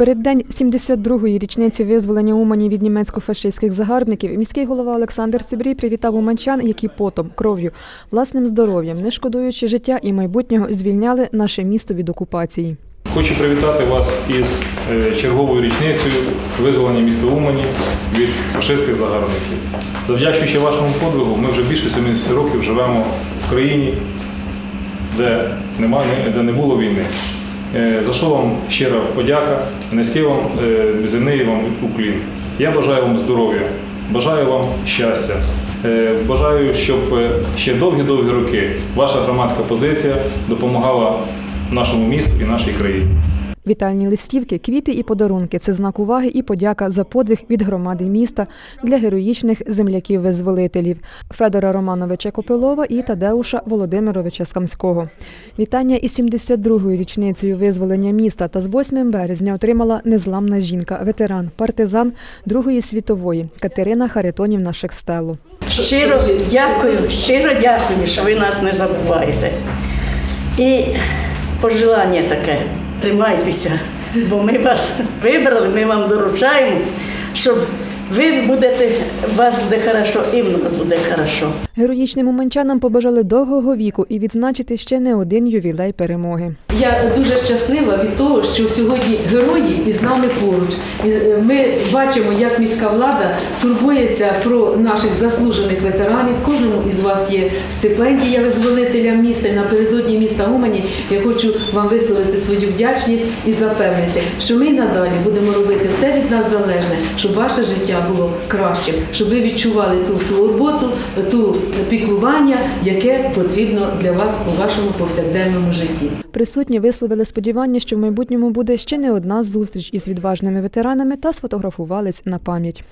переддень 72-ї річниці визволення Умані від німецько-фашистських загарбників міський голова Олександр Сибрій привітав уманчан, які потом, кров'ю, власним здоров'ям, не шкодуючи життя і майбутнього, звільняли наше місто від окупації. Хочу привітати вас із е, черговою річницею визволення міста Умані від фашистських загарбників. Завдячуючи вашому подвигу, ми вже більше 70 років живемо в країні, де, немає, де не було війни. Е, За що вам щира подяка, низький вам е, земний вам уклін. Я бажаю вам здоров'я, бажаю вам щастя. Е, Бажаю, щоб ще довгі-довгі роки ваша громадська позиція допомагала нашому місту і нашій країні. Вітальні листівки, квіти і подарунки це знак уваги і подяка за подвиг від громади міста для героїчних земляків-визволителів Федора Романовича Копилова і Тадеуша Володимировича Скамського. Вітання із 72-ю річницею визволення міста та з 8 березня отримала незламна жінка, ветеран, партизан Другої світової Катерина Харитонівна Шекстелу. Щиро дякую, щиро дякую, що ви нас не забуваєте. І пожелання таке, тримайтеся, бо ми вас вибрали, ми вам доручаємо, щоб ви будете, у вас буде хорошо і в нас буде хорошо. Героїчним уманчанам побажали довгого віку і відзначити ще не один ювілей перемоги. Я дуже щаслива від того, що сьогодні герої із нами поруч. І е, ми бачимо, як міська влада турбується про наших заслужених ветеранів. Кожному із вас є стипендія визволителя міста. І напередодні міста Умані я хочу вам висловити свою вдячність і запевнити, що ми й надалі будемо робити все від нас залежне, щоб ваше було кращим, щоб ви відчували ту турботу, ту піклування, яке потрібно для вас у вашому повсякденному житті. Присутні висловили сподівання, що в майбутньому буде ще не одна зустріч із відважними ветеранами та сфотографувались на пам'ять.